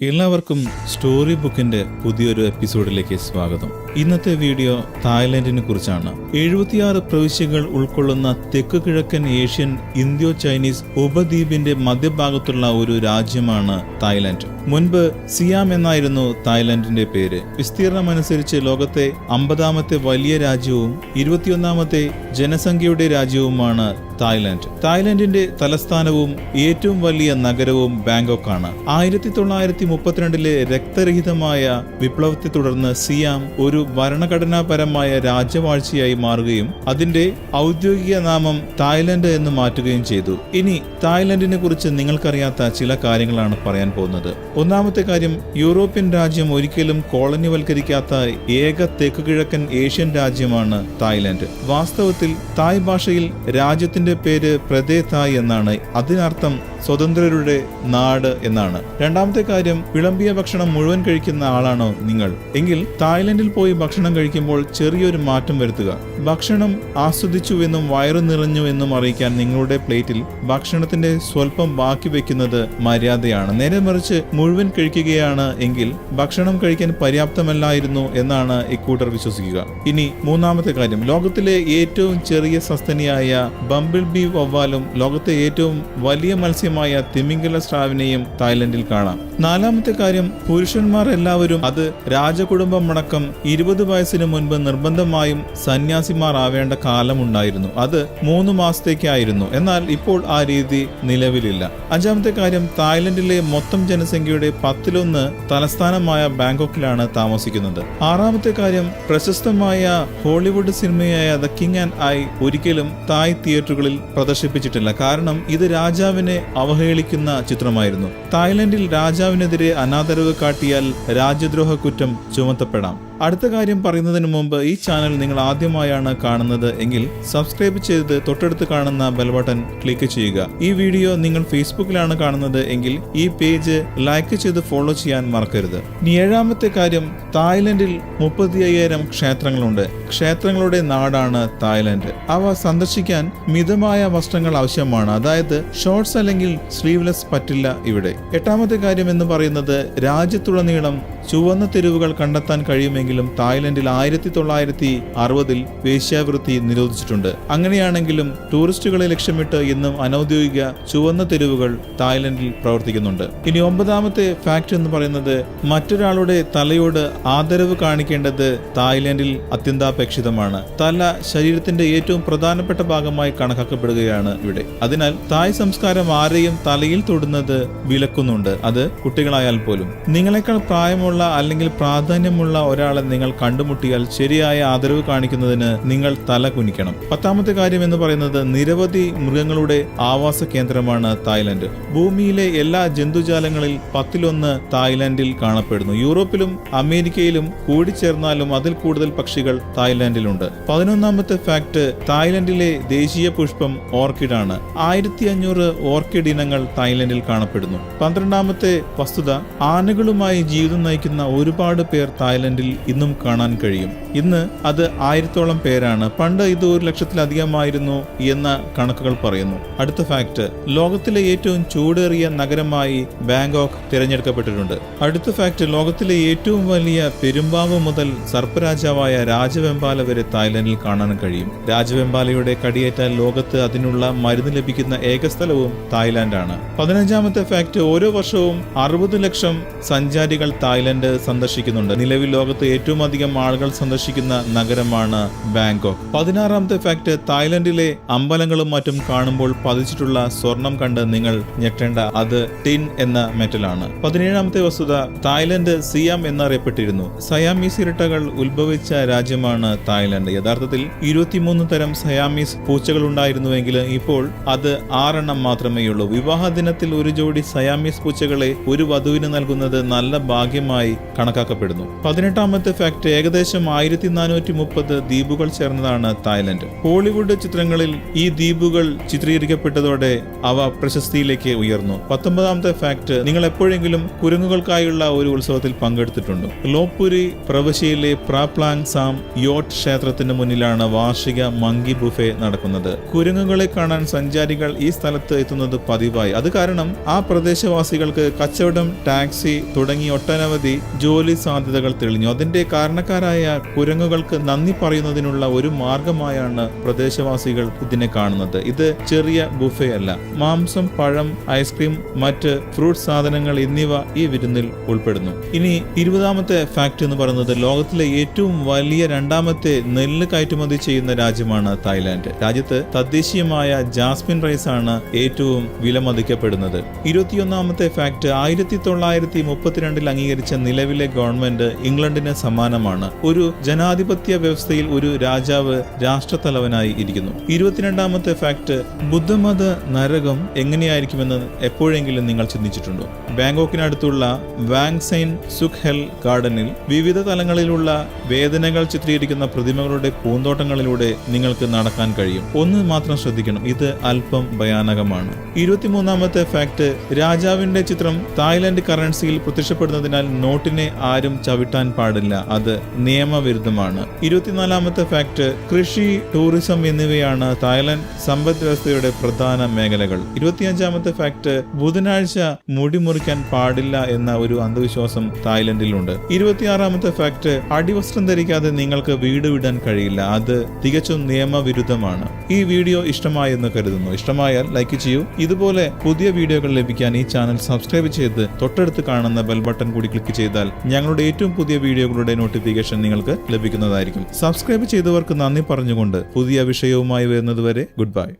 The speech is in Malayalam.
എല്ലാവർക്കും സ്റ്റോറി ബുക്കിന്റെ പുതിയൊരു എപ്പിസോഡിലേക്ക് സ്വാഗതം. ഇന്നത്തെ വീഡിയോ തായ്ലൻഡിനെ കുറിച്ചാണ്. എഴുപത്തിയാറ് പ്രവിശ്യകൾ ഉൾക്കൊള്ളുന്ന തെക്ക് കിഴക്കൻ ഏഷ്യൻ ഇന്ത്യോ ചൈനീസ് ഉപദ്വീപിന്റെ മധ്യഭാഗത്തുള്ള ഒരു രാജ്യമാണ് തായ്ലൻഡ്. മുൻപ് സിയാം എന്നായിരുന്നു തായ്ലൻഡിന്റെ പേര്. വിസ്തീർണമനുസരിച്ച് ലോകത്തെ അമ്പതാമത്തെ വലിയ രാജ്യവും ഇരുപത്തിയൊന്നാമത്തെ ജനസംഖ്യയുടെ രാജ്യവുമാണ് തായ്ലൻഡ്. തായ്ലൻഡിന്റെ തലസ്ഥാനവും ഏറ്റവും വലിയ നഗരവും ബാങ്കോക്ക് ആണ് ആയിരത്തി തൊള്ളായിരത്തി മുപ്പത്തിരണ്ടിലെ രക്തരഹിതമായ വിപ്ലവത്തെ തുടർന്ന് സിയാം ഒരു ഭരണഘടനാപരമായ രാജ്യവാഴ്ചയായി മാറുകയും അതിന്റെ ഔദ്യോഗിക നാമം തായ്ലൻഡ് എന്ന് മാറ്റുകയും ചെയ്തു. ഇനി തായ്ലൻഡിനെ കുറിച്ച് നിങ്ങൾക്കറിയാത്ത ചില കാര്യങ്ങളാണ് പറയാൻ പോകുന്നത്. ഒന്നാമത്തെ കാര്യം യൂറോപ്യൻ രാജ്യം ഒരിക്കലും കോളനിവൽക്കരിക്കാത്ത ഏക തെക്ക് കിഴക്കൻ ഏഷ്യൻ രാജ്യമാണ് തായ്ലൻഡ്. വാസ്തവത്തിൽ തായ് ഭാഷയിൽ രാജ്യത്തിന്റെ പേര് പ്രദേ തായ് എന്നാണ്. അതിനർത്ഥം സ്വതന്ത്രരുടെ നാട് എന്നാണ്. രണ്ടാമത്തെ കാര്യം വിളമ്പിയ ഭക്ഷണം മുഴുവൻ കഴിക്കുന്ന ആളാണോ നിങ്ങൾ? എങ്കിൽ തായ്ലൻഡിൽ പോയി ഭക്ഷണം കഴിക്കുമ്പോൾ ചെറിയൊരു മാറ്റം വരുത്തുക. ഭക്ഷണം ആസ്വദിച്ചുവെന്നും വയറു നിറഞ്ഞു എന്നും അറിയിക്കാൻ നിങ്ങളുടെ പ്ലേറ്റിൽ ഭക്ഷണത്തിന്റെ സ്വല്പം ബാക്കി വെക്കുന്നത് മര്യാദയാണ്. നേരെ മറിച്ച് മുഴുവൻ കഴിക്കുകയാണ് എങ്കിൽ ഭക്ഷണം കഴിക്കാൻ പര്യാപ്തമല്ലായിരുന്നു എന്നാണ് ഇക്കൂട്ടർ വിശ്വസിക്കുക. ഇനി മൂന്നാമത്തെ കാര്യം. ലോകത്തിലെ ഏറ്റവും ചെറിയ സസ്തനിയായ ബംബിൾ ബി വവ്വാലും ലോകത്തെ ഏറ്റവും വലിയ മത്സ്യമായ തിമിംഗല സ്രാവിനെയും തായ്ലൻഡിൽ കാണാം. നാലാമത്തെ കാര്യം പുരുഷന്മാർ എല്ലാവരും അത് രാജകുടുംബം അടക്കം ഇരുപത് വയസ്സിന് മുൻപ് നിർബന്ധമായും സന്യാസിമാർ ആവേണ്ട കാലമുണ്ടായിരുന്നു. അത് മൂന്ന് മാസത്തേക്കായിരുന്നു. എന്നാൽ ഇപ്പോൾ ആ രീതി നിലവിലില്ല. അഞ്ചാമത്തെ കാര്യം തായ്ലൻഡിലെ മൊത്തം ജനസംഖ്യയുടെ പത്തിലൊന്ന് തലസ്ഥാനമായ ബാങ്കോക്കിലാണ് താമസിക്കുന്നത്. ആറാമത്തെ കാര്യം പ്രശസ്തമായ ഹോളിവുഡ് സിനിമയായ ദ കിങ് ആൻഡ് ഐ ഒരിക്കലും തായ് തിയേറ്ററുകളിൽ പ്രദർശിപ്പിച്ചിട്ടില്ല. കാരണം ഇത് രാജാവിനെ അവഹേളിക്കുന്ന ചിത്രമായിരുന്നു. തായ്ലൻഡിൽ രാജാവിനെതിരെ അനാദരവ് കാട്ടിയാൽ രാജ്യദ്രോഹ കുറ്റം ചുമത്തപ്പെടാം അടുത്ത കാര്യം പറയുന്നതിന് മുമ്പ് ഈ ചാനൽ നിങ്ങൾ ആദ്യമായാണ് കാണുന്നത് എങ്കിൽ സബ്സ്ക്രൈബ് ചെയ്ത് തൊട്ടടുത്ത് കാണുന്ന ബെൽ ബട്ടൺ ക്ലിക്ക് ചെയ്യുക. ഈ വീഡിയോ നിങ്ങൾ ഫേസ്ബുക്കിലാണ് കാണുന്നത് എങ്കിൽ ഈ പേജ് ലൈക്ക് ചെയ്ത് ഫോളോ ചെയ്യാൻ മറക്കരുത്. ഇനി ഏഴാമത്തെ കാര്യം തായ്ലൻഡിൽ മുപ്പത്തി അയ്യായിരം ക്ഷേത്രങ്ങളുണ്ട്. ക്ഷേത്രങ്ങളുടെ നാടാണ് തായ്ലൻഡ്. അവ സന്ദർശിക്കാൻ മിതമായ വസ്ത്രങ്ങൾ ആവശ്യമാണ്. അതായത് ഷോർട്സ് അല്ലെങ്കിൽ സ്ലീവ്ലെസ് പറ്റില്ല ഇവിടെ. എട്ടാമത്തെ കാര്യം എന്ന് പറയുന്നത് രാജ്യത്തുടനീളം ചുവന്ന തെരുവുകൾ കണ്ടെത്താൻ കഴിയുമെങ്കിലും തായ്ലൻഡിൽ ആയിരത്തി തൊള്ളായിരത്തി അറുപതിൽ വേശ്യാവൃത്തി നിരോധിച്ചിട്ടുണ്ട്. അങ്ങനെയാണെങ്കിലും ടൂറിസ്റ്റുകളെ ലക്ഷ്യമിട്ട് ഇന്നും അനൌദ്യോഗിക ചുവന്ന തെരുവുകൾ തായ്ലൻഡിൽ പ്രവർത്തിക്കുന്നുണ്ട്. ഇനി ഒമ്പതാമത്തെ ഫാക്ട് എന്ന് പറയുന്നത് മറ്റൊരാളുടെ തലയോട് ആദരവ് കാണിക്കേണ്ടത് തായ്ലൻഡിൽ അത്യന്താപേക്ഷിതമാണ്. തല ശരീരത്തിന്റെ ഏറ്റവും പ്രധാനപ്പെട്ട ഭാഗമായി കണക്കാക്കപ്പെടുകയാണ് ഇവിടെ. അതിനാൽ തായ് സംസ്കാരം ആരെയും തലയിൽ തൊടുന്നത് വിലക്കുന്നുണ്ട്. അത് കുട്ടികളായാൽ പോലും. നിങ്ങളെക്കാൾ പ്രായമുള്ള അല്ലെങ്കിൽ പ്രാധാന്യമുള്ള ഒരാളെ നിങ്ങൾ കണ്ടുമുട്ടിയാൽ ശരിയായ ആദരവ് കാണിക്കുന്നതിന് നിങ്ങൾ തല കുനിക്കണം. പത്താമത്തെ കാര്യം എന്ന് പറയുന്നത് നിരവധി മൃഗങ്ങളുടെ ആവാസ കേന്ദ്രമാണ് തായ്ലൻഡ്. ഭൂമിയിലെ എല്ലാ ജന്തുജാലങ്ങളിൽ പത്തിലൊന്ന് തായ്ലൻഡിൽ കാണപ്പെടുന്നു. യൂറോപ്പിലും അമേരിക്കയിലും കൂടിച്ചേർന്നാലും അതിൽ കൂടുതൽ പക്ഷികൾ തായ്ലാന്റിലുണ്ട് പതിനൊന്നാമത്തെ ഫാക്ട് തായ്ലൻഡിലെ ദേശീയ പുഷ്പം ഓർക്കിഡ് ആണ്. ആയിരത്തി അഞ്ഞൂറ് ഓർക്കിഡ് ഇനങ്ങൾ തായ്ലൻഡിൽ കാണപ്പെടുന്നു. പന്ത്രണ്ടാമത്തെ വസ്തുത ആനകളുമായി ജീവിതം നയിക്കുന്ന ഒരുപാട് പേർ തായ്ലൻഡിൽ ഇന്നും കാണാൻ കഴിയും. ഇന്ന് അത് ആയിരത്തോളം പേരാണ്. പണ്ട് ഇത് ഒരു ലക്ഷത്തിലധികമായിരുന്നു എന്ന കണക്കുകൾ പറയുന്നു. അടുത്ത ഫാക്ട് ലോകത്തിലെ ഏറ്റവും ചൂടേറിയ നഗരമായി ബാങ്കോക്ക് തിരഞ്ഞെടുക്കപ്പെട്ടിട്ടുണ്ട്. അടുത്ത ഫാക്ട് ലോകത്തിലെ ഏറ്റവും വലിയ പെരുമ്പാവ് മുതൽ സർപ്പരാജാവായ രാജവെമ്പാല വരെ തായ്ലൻഡിൽ കാണാൻ കഴിയും. രാജവെമ്പാലയുടെ കടിയേറ്റാൽ ലോകത്ത് അതിനുള്ള മരുന്ന് ലഭിക്കുന്ന ഏക സ്ഥലവും തായ്ലാന്റാണ് പതിനഞ്ചാമത്തെ ഫാക്ട് ഓരോ വർഷവും അറുപത് ലക്ഷം സഞ്ചാരികൾ തായ്ലൻഡ് സന്ദർശിക്കുന്നുണ്ട്. നിലവിൽ ലോകത്ത് ഏറ്റവും അധികം ആളുകൾ സന്ദർശിക്കുന്ന നഗരമാണ് ബാങ്കോക്ക്. പതിനാറാമത്തെ ഫാക്ട് തായ്ലൻഡിലെ അമ്പലങ്ങളും മറ്റും കാണുമ്പോൾ പതിച്ചിട്ടുള്ള സ്വർണം കണ്ട് നിങ്ങൾ ഞെട്ടേണ്ട. അത് ടിൻ എന്ന മെറ്റലാണ്. പതിനേഴാമത്തെ വസ്തുത തായ്ലൻഡ് സിയാം എന്നറിയപ്പെട്ടിരുന്നു. സയാമീസ് ഇരട്ടകൾ ഉത്ഭവിച്ച രാജ്യമാണ് തായ്ലൻഡ്. യഥാർത്ഥത്തിൽ ഇരുപത്തിമൂന്ന് തരം സയാമീസ് പൂച്ചകൾ ഉണ്ടായിരുന്നുവെങ്കിൽ ഇപ്പോൾ അത് ആറെണ്ണം മാത്രമേയുള്ളൂ. വിവാഹ ദിനത്തിൽ ഒരു ജോഡി സയാമീസ് പൂച്ചകളെ ഒരു വധുവിന് നൽകുന്നത് നല്ല ഭാഗ്യമായി രാജ്യമായി കണക്കാക്കപ്പെടുന്നു. പതിനെട്ടാമത്തെ ഫാക്ട് ഏകദേശം ആയിരത്തി നാനൂറ്റി മുപ്പത് ദ്വീപുകൾ ചേർന്നതാണ് തായ്ലൻഡ്. ഹോളിവുഡ് ചിത്രങ്ങളിൽ ഈ ദ്വീപുകൾ ചിത്രീകരിക്കപ്പെട്ടതോടെ അവ പ്രശസ്തിയിലേക്ക് ഉയർന്നു. പത്തൊമ്പതാമത്തെ ഫാക്ട് നിങ്ങൾ എപ്പോഴെങ്കിലും കുരങ്ങുകൾക്കായുള്ള ഒരു ഉത്സവത്തിൽ പങ്കെടുത്തിട്ടുണ്ട്? ലോപ്പുരി പ്രവശ്യയിലെ പ്രാപ്ലാങ് സാം യോട്ട് ക്ഷേത്രത്തിന് മുന്നിലാണ് വാർഷിക മങ്കി ബുഫെ നടക്കുന്നത്. കുരങ്ങുകളെ കാണാൻ സഞ്ചാരികൾ ഈ സ്ഥലത്ത് എത്തുന്നത് പതിവായി. അത് കാരണം ആ പ്രദേശവാസികൾക്ക് കച്ചവടം ടാക്സി തുടങ്ങി ഒട്ടനവധി ജോലി സാധ്യതകൾ തെളിഞ്ഞു. അതിന്റെ കാരണക്കാരായ കുരങ്ങുകൾക്ക് നന്ദി പറയുന്നതിനുള്ള ഒരു മാർഗമായാണ് പ്രദേശവാസികൾ ഇതിനെ കാണുന്നത്. ഇത് ചെറിയ ബുഫേ അല്ല മാംസം പഴം ഐസ്ക്രീം മറ്റ് ഫ്രൂട്ട് സാധനങ്ങൾ എന്നിവ ഈ വിരുന്നിൽ ഉൾപ്പെടുന്നു. ഇനി ഇരുപതാമത്തെ ഫാക്ട് എന്ന് പറയുന്നത് ലോകത്തിലെ ഏറ്റവും വലിയ രണ്ടാമത്തെ നെല്ല് കയറ്റുമതി ചെയ്യുന്ന രാജ്യമാണ് തായ്ലാന്റ് രാജ്യത്ത് തദ്ദേശീയമായ ജാസ്മിൻ റൈസ് ആണ് ഏറ്റവും വിലമതിക്കപ്പെടുന്നത്. ഇരുപത്തിയൊന്നാമത്തെ ഫാക്ട് ആയിരത്തി തൊള്ളായിരത്തി മുപ്പത്തിരണ്ടിൽ അംഗീകരിച്ച നിലവിലെ ഗവൺമെന്റ് ഇംഗ്ലണ്ടിന് സമാനമാണ്. ഒരു ജനാധിപത്യ വ്യവസ്ഥയിൽ ഒരു രാജാവ് രാഷ്ട്രത്തലവനായി ഇരിക്കുന്നു. ഇരുപത്തിരണ്ടാമത്തെ ഫാക്ട് ബുദ്ധമത നരകം എങ്ങനെയായിരിക്കുമെന്ന് എപ്പോഴെങ്കിലും നിങ്ങൾ ചിന്തിച്ചിട്ടുണ്ടോ? ബാങ്കോക്കിനടുത്തുള്ള വാങ്സൈൻ സുഖ്ഹെൽ ഗാർഡനിൽ വിവിധ തലങ്ങളിലുള്ള വേദനകൾ ചിത്രീകരിക്കുന്ന പ്രതിമകളുടെ പൂന്തോട്ടങ്ങളിലൂടെ നിങ്ങൾക്ക് നടക്കാൻ കഴിയും. ഒന്ന് മാത്രം ശ്രദ്ധിക്കണം ഇത് അല്പം ഭയാനകമാണ്. ഇരുപത്തിമൂന്നാമത്തെ ഫാക്ട് രാജാവിന്റെ ചിത്രം തായ്ലൻഡ് കറൻസിയിൽ പ്രത്യക്ഷപ്പെടുന്നതിനാൽ നോട്ടിനെ ആരും ചവിട്ടാൻ പാടില്ല. അത് നിയമവിരുദ്ധമാണ്. ഇരുപത്തിനാലാമത്തെ ഫാക്ട് കൃഷി ടൂറിസം എന്നിവയാണ് തായ്ലൻഡ് സമ്പദ് വ്യവസ്ഥയുടെ പ്രധാന മേഖലകൾ. ഇരുപത്തിയഞ്ചാമത്തെ ഫാക്ട് ബുധനാഴ്ച മുടി മുറിക്കാൻ പാടില്ല എന്ന ഒരു അന്ധവിശ്വാസം തായ്ലൻഡിലുണ്ട്. ഇരുപത്തിയാറാമത്തെ ഫാക്ട് അടിവസ്ത്രം ധരിക്കാതെ നിങ്ങൾക്ക് വീട് വിടാൻ കഴിയില്ല. അത് തികച്ചും നിയമവിരുദ്ധമാണ്. ഈ വീഡിയോ ഇഷ്ടമായി എന്ന് കരുതുന്നു. ഇഷ്ടമായാൽ ലൈക്ക് ചെയ്യൂ. ഇതുപോലെ പുതിയ വീഡിയോകൾ ലഭിക്കാൻ ഈ ചാനൽ സബ്സ്ക്രൈബ് ചെയ്ത് തൊട്ടടുത്ത് കാണുന്ന ബെൽ ബട്ടൺ കൂടി ക്ലിക്ക് ചെയ്താൽ ഞങ്ങളുടെ ഏറ്റവും പുതിയ വീഡിയോകളുടെ നോട്ടിഫിക്കേഷൻ നിങ്ങൾക്ക് ലഭിക്കുന്നതായിരിക്കും. സബ്സ്ക്രൈബ് ചെയ്തവർക്ക് നന്ദി പറഞ്ഞുകൊണ്ട് പുതിയ വിഷയവുമായി വരുന്നതുവരെ ഗുഡ് ബൈ